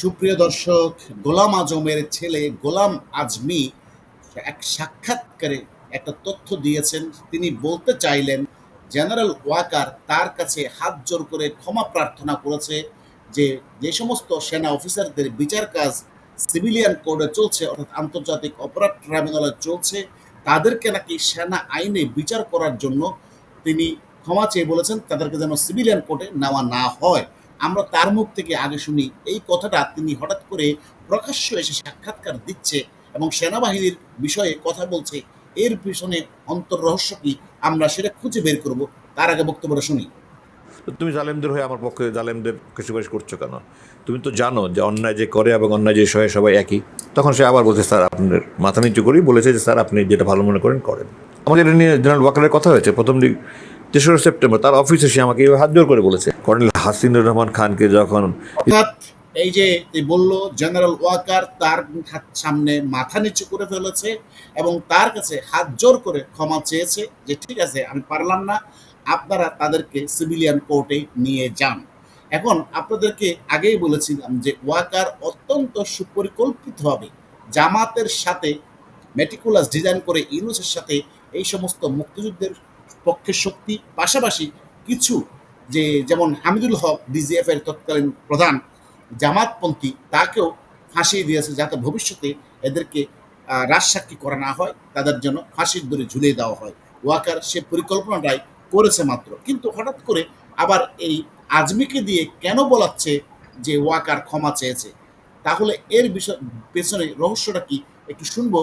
সুপ্রিয় দর্শক, গোলাম আজমের ছেলে গোলাম আজমি এক সাক্ষাৎকারে একটা তথ্য দিয়েছেন। তিনি বলতে চাইলেন, জেনারেল ওয়াকার তার কাছে হাত জোর করে ক্ষমা প্রার্থনা করেছে যে যে সমস্ত সেনা অফিসারদের বিচার কাজ সিভিলিয়ান কোডে চলছে, অর্থাৎ আন্তর্জাতিক অপরাধ ট্রাইব্যুনালে চলছে, তাদেরকে নাকি সেনা আইনে বিচার করার জন্য তিনি ক্ষমা চেয়ে বলেছেন, তাদেরকে যেন সিভিলিয়ান কোর্টে নেওয়া না হয়। আমরা তার মুখ থেকে আগে শুনি। এই কথাটা তিনি হঠাৎ করে প্রকাশ্য এসে সাক্ষাৎকার দিচ্ছে এবং সেনাবাহিনীর বিষয়ে কথা বলছে। এর পিছনে অন্তর রহস্য কি আমরা সেটা খুঁজে বের করব। তার আগে বক্তব্যটা শুনি। তুমি জালেমদের হয়ে আমার পক্ষে জালেমদের সুপারিশ করছ কেন? তুমি তো জানো যে অন্যায় যে করে এবং অন্যায় যে সহে সবাই একই। তখন সে আবার বলছে, স্যার আপনার মাথা নিচু করেই বলেছে যে, স্যার, আপনি যেটা ভালো মনে করেন করেন। আমাদের নিয়ে জেনারেল ওয়াকারের কথা হয়েছে। প্রথম দিক তেসরা সেপ্টেম্বর, তার অফিসে সে আমাকে হাত জোর করে বলেছে। কর্নেল হাসিনুর রহমান খানকে যখন এই যে বলল জেনারেল ওয়াকার তার সামনে মাথা নিচু করে ফেলেছে এবং তার কাছে হাত জোর করে ক্ষমা চেয়েছে যে, ঠিক আছে, আমি পারলাম না, আপনারা তাদেরকে সিভিলিয়ান কোর্টে নিয়ে যান। এখন আপনাদেরকে আগেই বলেছিলাম যে ওয়াকার অত্যন্ত সুপরিকল্পিতভাবে জামাতের সাথে মেটিকুলাস ডিজাইন করে ইউনুসের সাথে এই সমস্ত মুক্তিযুদ্ধের পক্ষে শক্তি, পাশাপাশি কিছু যে যেমন হামিদুল হক ডিজিএফ এর তৎকালীন প্রধান জামাতপন্থী, তাকেও ফাঁসিয়ে দিয়েছে যাতে ভবিষ্যতে এদেরকে রাজসাক্ষী করা না হয়, তাদের জন্য ফাঁসির দড়ি ঝুলিয়ে দেওয়া হয়। ওয়াকার সে পরিকল্পনাটাই করেছে মাত্র। কিন্তু হঠাৎ করে আবার এই আজমিকে দিয়ে কেন বলাচ্ছে যে ওয়াকার ক্ষমা চেয়েছে? তাহলে এর বিষয়, পেছনে রহস্যটা কি? একটু শুনব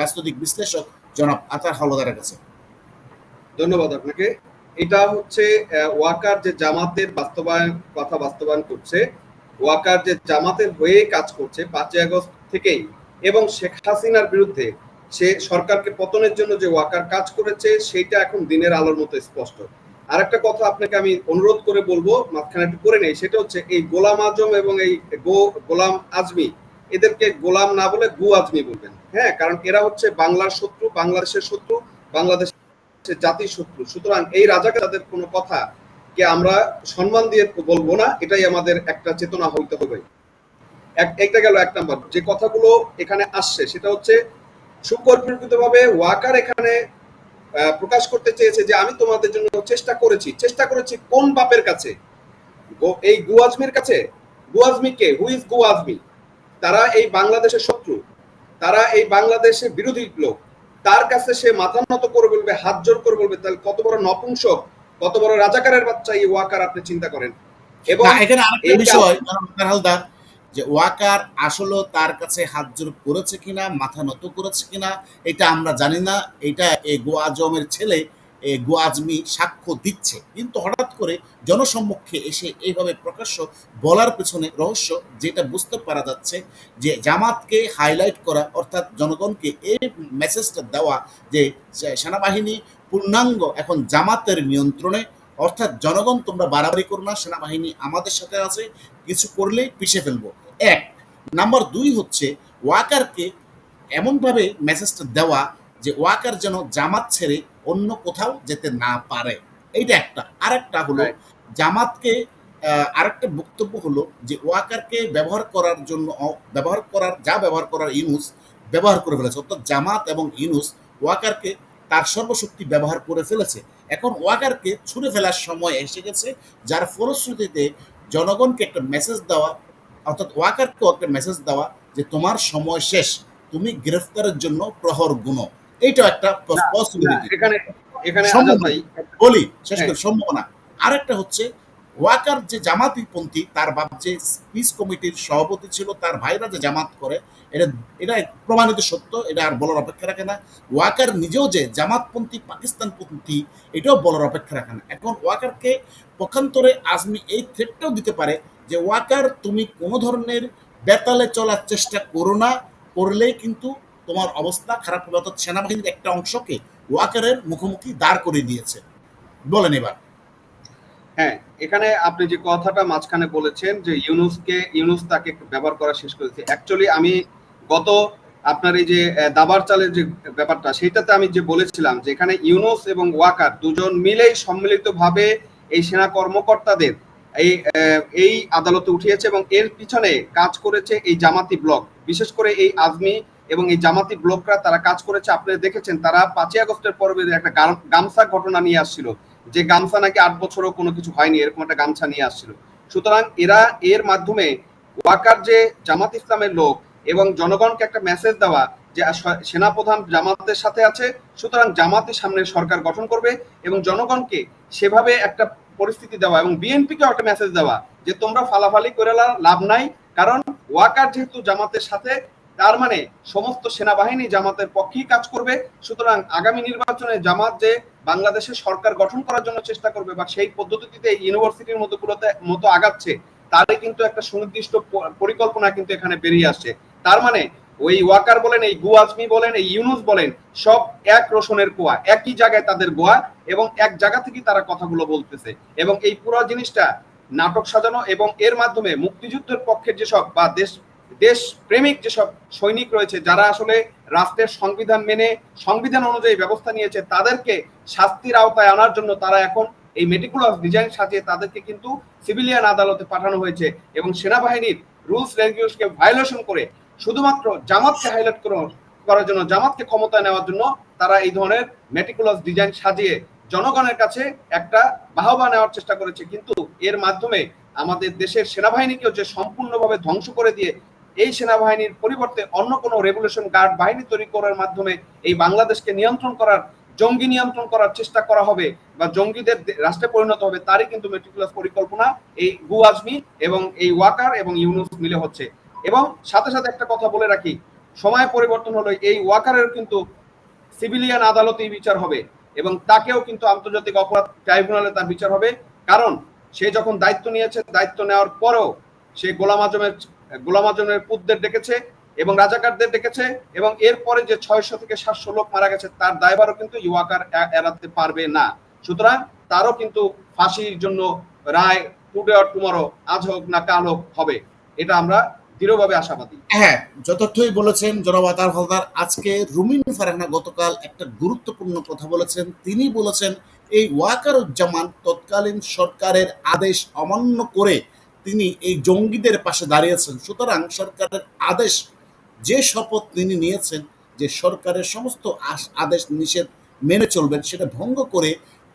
রাজনৈতিক বিশ্লেষক জনাব আতার হাওলাদারের কাছে। ধন্যবাদ আপনাকে। এটা হচ্ছে ওয়াকার যে জামাতের বাস্তবায়ন কথা বাস্তবায়ন করছে, ওয়াকার যে জামাতের হয়ে কাজ করছে পাঁচই আগস্ট থেকেই, এবং শেখ হাসিনার বিরুদ্ধে সে সরকারকে পতনের জন্য যে ওয়াকার কাজ করেছে সেটা এখন দিনের আলোর মতো স্পষ্ট। আর একটা কথা আপনাকে আমি অনুরোধ করে বলব, মাঝখানে একটু করে নেই, সেটা হচ্ছে এই গোলাম আজম এবং এই গো, গোলাম আজমি, এদেরকে গোলাম না বলে গু আজমি বলবেন। হ্যাঁ কারণ এরা হচ্ছে বাংলার শত্রু, বাংলাদেশের শত্রু, বাংলাদেশ হচ্ছে জাতির শত্রু সুতরাং এই রাজাকে তাদের কোনো কথা কে আমরা সম্মান দিয়ে বলব না, এটাই আমাদের একটা চেতনা হইতে হবে। এক- একটা গেল এক নাম্বার। যে কথাগুলো এখানে আসছে, সেটা হচ্ছে সুপরিকল্পিত ভাবে ওয়াকার এখানে প্রকাশ করতে চেয়েছে যে আমি তোমাদের জন্য চেষ্টা করেছি। চেষ্টা করেছি কোন বাপের কাছে? এই গুয়াজমির কাছে? গুয়াজমি কে? হু ইজ গুয়াজমি? তারা এই বাংলাদেশের শত্রু। তারা এই বাংলাদেশের বিরোধী লোক। তার কাছে সে মাথা নত করে বলবে হাত জোর করে বলবে তাহলে কত বড় নপুংসক কত বড় রাজাকারের বাচ্চা এই ওয়াকার আপনি চিন্তা করেন। এবং এখানে আরেকটা বিষয় হালদার যে ওয়াকার আসলে তার কাছে হাত জোর করেছে কিনা মাথা নত করেছে কিনা এটা আমরা জানি না। এটা এই গোয়াজমের আজমের ছেলে এ গো সাক্ষ্য দিচ্ছে। কিন্তু হঠাৎ করে জনসম্মুখে এসে এইভাবে প্রকাশ্য বলার পেছনে রহস্য যেটা বুঝতে পারা যাচ্ছে যে জামাতকে হাইলাইট করা, অর্থাৎ জনগণকে এই মেসেজটা দেওয়া যে সেনাবাহিনী পূর্ণাঙ্গ এখন জামাতের নিয়ন্ত্রণে, অর্থাৎ জনগণ তোমরা বাড়াবাড়ি করো না, সেনাবাহিনী আমাদের সাথে আছে, কিছু করলেই পিছিয়ে ফেলব। এক, নাম্বার দুই হচ্ছে ওয়াকারকে এমনভাবে মেসেজটা দেওয়া যে ওয়াকার যেন জামাত ছেড়ে অন্য কোথাও যেতে না পারে। এইটা একটা। আরেকটা হলো জামাতকে আরেকটা বক্তব্য হলো যে ওয়াকারকে ব্যবহার করার জন্য ব্যবহার করার যা ব্যবহার করার ইউনুস ব্যবহার করে ফেলেছে। অর্থাৎ জামাত এবং ইউনুস ওয়াকারকে তার সর্বশক্তি ব্যবহার করে ফেলেছে। এখন ওয়াকারকে ছুঁড়ে ফেলার সময় এসে গেছে যার ফলশ্রুতিতে জনগণকে একটা মেসেজ দেওয়া অর্থাৎ ওয়াকারকেও একটা মেসেজ দেওয়া যে তোমার সময় শেষ তুমি গ্রেফতারের জন্য প্রহর গুণ এইটাও একটা পসিবিলিটি এখানে এখানে বলি শেষ হ্যাঁ। করে সম্ভাবনা আরেকটা হচ্ছে ওয়াকার যে জামাতিপন্থী তার বাপ যে পিস কমিটির সভাপতি ছিল তার ভাইরা যে জামাত করে এটা এটা প্রমাণিত সত্য এটা আর বলার অপেক্ষা রাখে না। ওয়াকার নিজেও যে জামাতপন্থী পাকিস্তানপন্থী এটাও বলার অপেক্ষা রাখে না। এখন ওয়াকারকে পক্ষান্তরে আজমি এই থ্রেটটাও দিতে পারে যে ওয়াকার তুমি কোনো ধরনের বেতালে চলার চেষ্টা করো না করলেই কিন্তু তোমার অবস্থা খারাপ হবে, অর্থাৎ সেনাবাহিনীর একটা অংশকে ওয়াকারের মুখোমুখি দাঁড় করে দিয়েছে। বলেন এবার। হ্যাঁ এখানে আপনি যে কথাটা মাঝখানে বলেছেন যে ইউনুসকে, ইউনুস তাকে ব্যবহার করা শেষ করেছে অ্যাকচুয়ালি আমি গত আপনার এই যে দাবার চালের যে ব্যাপারটা সেটাতে আমি যে বলেছিলাম যে এখানে ইউনুস এবং ওয়াকার দুজন মিলেই সম্মিলিতভাবে এই সেনা কর্মকর্তাদের এই এই আদালতে উঠিয়েছে এবং এর পিছনে কাজ করেছে এই জামাতি ব্লক। বিশেষ করে এই আজমি এবং এই জামাতি ব্লকরা তারা কাজ করেছে। আপনারা দেখেছেন, তারা পাঁচই আগস্টের পর্বে একটা গাম- গামছা ঘটনা নিয়ে আসছিল। যে গামছা নাকি আট বছরও কোনো কিছু হয়নি, এরকম একটা গামছা নিয়ে আসছিল। সুতরাং এরা এর মাধ্যমে ওয়াকার যে জামাত ইসলামের লোক এবং জনগণকে একটা মেসেজ দেওয়া যে সেনাপ্রধান জামাতের সাথে আছে, সুতরাং জামাতের সামনে সরকার গঠন করবে এবং জনগণকে সেভাবে একটা পরিস্থিতি দেওয়া এবং বিএনপিকে একটা মেসেজ দেওয়া যে, তোমরা ফালাফালি করে লাভ নাই। কারণ ওয়াকার যেহেতু জামাতের সাথে তার মানে সমস্ত সেনাবাহিনী জামাতের পক্ষেই কাজ করবে, সুতরাং আগামী নির্বাচনে জামাত যে বাংলাদেশে সরকার গঠন করার জন্য চেষ্টা করবে বা সেই পদ্ধতিতে ইউনিভার্সিটির মতো গুলোতে মতো আগাচ্ছে, তারই কিন্তু একটা সুনির্দিষ্ট পরিকল্পনা কিন্তু এখানে বেরিয়ে আসছে। তার মানে ওই ওয়াকার বলেন, এই গু আজমি বলেন, এই ইউনুস বলেন, সব এক রোশনের কুয়া, একই জায়গায় তাদের গোয়া এবং এক জায়গা থেকেই তারা কথাগুলো বলতেছে। এবং এই পুরো জিনিসটা নাটক সাজানো এবং এর মাধ্যমে মুক্তিযুদ্ধের পক্ষের যেসব বা দেশ দেশ প্রেমিক যেসব সৈনিক রয়েছে, যারা আসলে রাষ্ট্রের সংবিধান মেনে, সংবিধান অনুযায়ী ব্যবস্থা নিয়েছে, তাদেরকে শাস্তির আওতায় আনার জন্য তারা এখন এই মেটিকুলাস ডিজাইন সাজিয়ে তাদেরকে কিন্তু সিভিলিয়ান আদালতে পাঠানো হয়েছে এবং সেনাবাহিনীর রুলস রেগুলেশনকে ভায়োলেশন করে শুধুমাত্র জামাতকে হাইলাইট করার জন্য, জামাতকে ক্ষমতায় নেওয়ার জন্য তারা এই ধরনের মেটিকুলাস ডিজাইন সাজিয়ে জনগণের কাছে একটা বাহবা নেওয়ার চেষ্টা করেছে। কিন্তু এর মাধ্যমে আমাদের দেশের সেনাবাহিনীকেও যে সম্পূর্ণভাবে ধ্বংস করে দিয়ে এই সেনাবাহিনীর পরিবর্তে অন্য কোনো রেগুলেশন গার্ড বাহিনী তৈরি করার মাধ্যমে এই বাংলাদেশকে নিয়ন্ত্রণ করার, জঙ্গি নিয়ন্ত্রণ করার চেষ্টা করা হবে বা জঙ্গিদের রাষ্ট্রে পরিণত হবে তারই কিন্তু মেট্রিকুলাস পরিকল্পনা এই গু আজমি এবং এই ওয়াকার এবং ইউনুস মিলে হচ্ছে। এবং সাথে সাথে একটা কথা বলে রাখি, সময় পরিবর্তন হলো এই ওয়াকারের কিন্তু সিভিলিয়ান আদালতেই বিচার হবে এবং তাকেও কিন্তু আন্তর্জাতিক অপরাধ ট্রাইব্যুনালে তার বিচার হবে। কারণ সে যখন দায়িত্ব নিয়েছে, দায়িত্ব নেওয়ার পরেও সে গোলাম আজমের গোলাম আজমের পুতদের ডেকেছে এবং রাজাকারদের ডেকেছে এবং এরপরে যে ছয়শো থেকে সাতশো লোক মারা গেছে, তার দায়ভারও কিন্তু ইউয়াকার এড়াতে পারবে না। সুতরাং তারও কিন্তু ফাঁসির জন্য রায় টুডে অর টুমরো আজ হোক না কাল হোক হবে। এটা আমরা দৃঢ়ভাবে আশাবাদী। হ্যাঁ যথার্থই বলেছেন জনাব আতার হালদার, আজকে রুমিন ফারহানা গতকাল একটা গুরুত্বপূর্ণ কথা বলেছেন। তিনি বলেছেন, এই ওয়াকারুজ্জামান তৎকালীন সরকারের আদেশ অমান্য করে তিনি এই জঙ্গিদের পাশে দাঁড়িয়েছেন। সুতরাং সরকারের আদেশ, যে শপথ তিনি নিয়েছেন, যে সরকারের সমস্ত আদেশ নিষেধ মেনে চলবেন, সেটা ভঙ্গ করে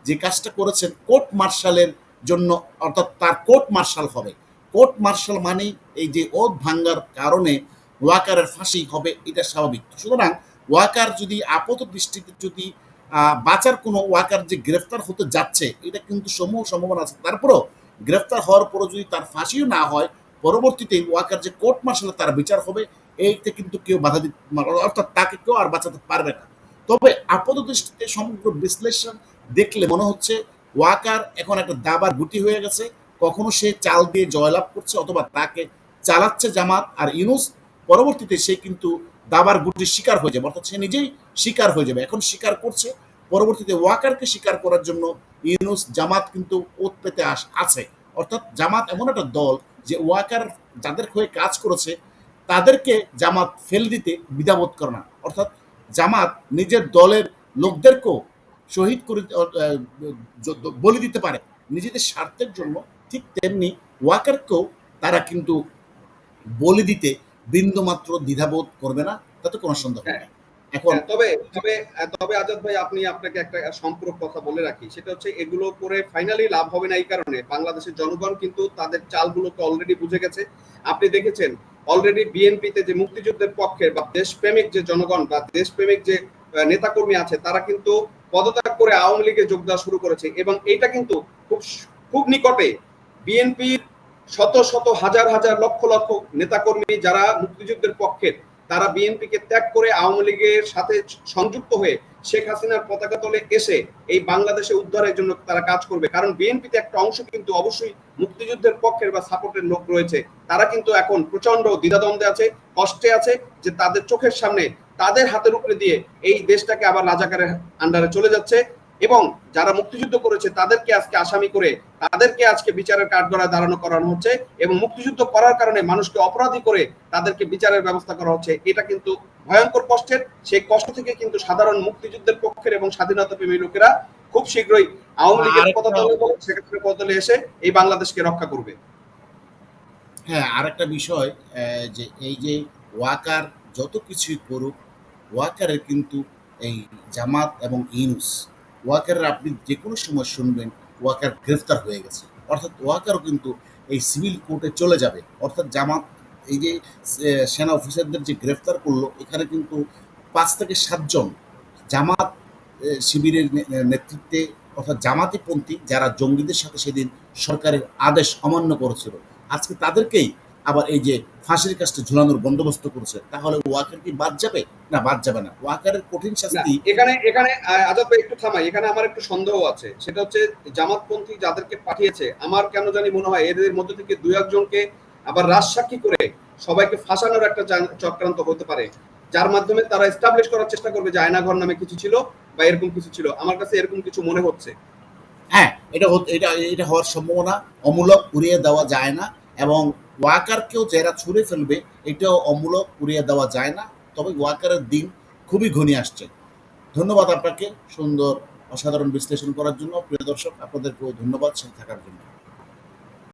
যে কাজটা করেছেন কোর্ট মার্শালের জন্য, অর্থাৎ তার কোর্ট মার্শাল হবে। কোর্ট মার্শাল মানেই এই যে ওত ভাঙ্গার কারণে ওয়াকারের ফাঁসি হবে, এটা স্বাভাবিক। সুতরাং ওয়াকার যদি আপাত দৃষ্টিতে যদি বাঁচার কোনো ওয়াকার যে গ্রেফতার হতে যাচ্ছে, এটা কিন্তু সমূহ সম্ভাবনা আছে। তারপরও গ্রেফতার হওয়ার পরও যদি তার ফাঁসিও না হয়, পরবর্তীতে ওয়াকার যে কোর্ট মার্শালে তার বিচার হবে, এইতে কিন্তু কেউ বাধা দিতে অর্থাৎ তাকে কেউ আর বাঁচাতে পারবে না। তবে আপাত দৃষ্টিতে সমগ্র বিশ্লেষণ দেখলে মনে হচ্ছে ওয়াকার এখন একটা দাবার গুটি হয়ে গেছে। কখনো সে চাল দিয়ে জয়লাভ করছে অথবা তাকে চালাচ্ছে জামাত আর ইউনুস, পরবর্তীতে সে কিন্তু দাবার গুটির শিকার হয়ে যাবে। অর্থাৎ সে নিজেই শিকার হয়ে যাবে। এখন শিকার করছে পরবর্তীতে ওয়াকারকে স্বীকার করার জন্য ইউনুস জামাত কিন্তু ওত পেতে আস, আছে। অর্থাৎ জামাত এমন একটা দল যে ওয়াকার যাদের হয়ে কাজ করেছে, তাদেরকে জামাত ফেল দিতে দ্বিধাবোধ করে না। অর্থাৎ জামাত নিজের দলের লোকদেরকেও শহীদ করে বলি দিতে পারে। নিজেদের স্বার্থের জন্য ঠিক তেমনি ওয়াকারকেও তারা কিন্তু বলি দিতে বিন্দুমাত্র দ্বিধাবোধ করবে না। তাতে কোনো সন্দেহ নেই। এখন হ্যাঁ, তবে তবে তবে আজাদ ভাই আপনি আপনাকে একটা সম্পূরক কথা বলে রাখি। সেটা হচ্ছে এগুলো করে ফাইনালি লাভ হবে না এই কারণে। বাংলাদেশের জনগণ কিন্তু তাদের চালগুলোকে অলরেডি বুঝে গেছে। আপনি দেখেছেন অলরেডি বিএনপিতে যে মুক্তিযুদ্ধের পক্ষে বা দেশপ্রেমিক যে জনগণ বা দেশপ্রেমিক যে নেতাকর্মী আছে তারা কিন্তু পদত্যাগ করে আওয়ামী লীগে যোগ দেওয়া শুরু করেছে। এবং এটা কিন্তু খুব খুব নিকটে বিএনপির শত শত হাজার হাজার লক্ষ লক্ষ নেতাকর্মী যারা মুক্তিযুদ্ধের পক্ষের তারা বিএনপিকে ত্যাগ করে আওয়ামী লীগের সাথে সংযুক্ত হয়ে শেখ হাসিনার পতাকা তলে এসে এই বাংলাদেশে উদ্ধারের জন্য তারা কাজ করবে। কারণ বিএনপিতে একটা অংশ কিন্তু অবশ্যই মুক্তিযুদ্ধের পক্ষের বা সাপোর্টের লোক রয়েছে। তারা কিন্তু এখন প্রচণ্ড দ্বিধাদ্বন্দ্বে আছে, কষ্টে আছে যে তাদের চোখের সামনে তাদের হাতের উপরে দিয়ে এই দেশটাকে আবার রাজাকারের আন্ডারে চলে যাচ্ছে। এবং যারা মুক্তিযুদ্ধ করেছে তাদেরকে আজকে আসামি করে তাদেরকে আজকে বিচারের কাঠগড়ায় দাঁড়ানো করানো হচ্ছে এবং মুক্তিযুদ্ধ করার কারণে মানুষকে অপরাধী করে তাদেরকে বিচারের ব্যবস্থা করা হচ্ছে এটা কিন্তু ভয়ঙ্কর কষ্টের। সেই কষ্ট থেকে কিন্তু সাধারণ মুক্তিযুদ্ধের পক্ষের এবং স্বাধীনতা প্রেমী লোকেরা খুব শীঘ্রই আওয়ামী লীগের পদতলে এবং শেখ পদতলে এসে এই বাংলাদেশকে রক্ষা করবে। হ্যাঁ আরেকটা বিষয় আহ, যে এই যে ওয়াকার যত কিছুই করুক ওয়াকারের কিন্তু এই জামাত এবং ইনুস ওয়াকারের আপনি যে কোনো সময় শুনবেন, ওয়াকার গ্রেফতার হয়ে গেছে। অর্থাৎ ওয়াকারও কিন্তু এই সিভিল কোর্টে চলে যাবে। অর্থাৎ জামাত এই যে সেনা অফিসারদের যে গ্রেফতার করল, এখানে কিন্তু পাঁচ থেকে সাতজন জামাত শিবিরের নেতৃত্বে, অর্থাৎ জামাতিপন্থী যারা জঙ্গিদের সাথে সেদিন সরকারের আদেশ অমান্য করেছিল। আজকে তাদেরকেই আবার এই যে ফাঁসির কাজটা ঝুলানোর বন্দোবস্ত করছে তাহলে ওয়াকার কি বাদ যাবে? না বাদ যাবে না। ওয়াকারের কঠিন শাস্তি এখানে এখানে আজাদ ভাই একটু থামাই। এখানে আমার একটু সন্দেহ আছে। সেটা হচ্ছে জামাতপন্থী যাদেরকে পাঠিয়েছে আমার কেন জানি মনে হয় এদের মধ্যে থেকে দুই একজনকে আবার রাজসাক্ষী করে সবাইকে ফাঁসানোর একটা চক্রান্ত হতে পারে। যার মাধ্যমে তারা এস্টাবলিশ করার চেষ্টা করবে যে আয়নাঘর নামে কিছু ছিল বা এরকম কিছু ছিল। আমার কাছে এরকম কিছু মনে হচ্ছে। হ্যাঁ এটা হত- এটা এটা হওয়ার সম্ভাবনা অমূলক উড়িয়ে দেওয়া যায় না। এবং ওয়াকারকেও যারা ছুঁড়ে ফেলবে, এটাও অমূলক উড়িয়ে দেওয়া যায় না। তবে ওয়াকারের দিন খুবই ঘনিয়ে আসছে। ধন্যবাদ আপনাকে সুন্দর, অসাধারণ বিশ্লেষণ করার জন্য। প্রিয় দর্শক, আপনাদেরকেও ধন্যবাদ। সাথে থাকার জন্য।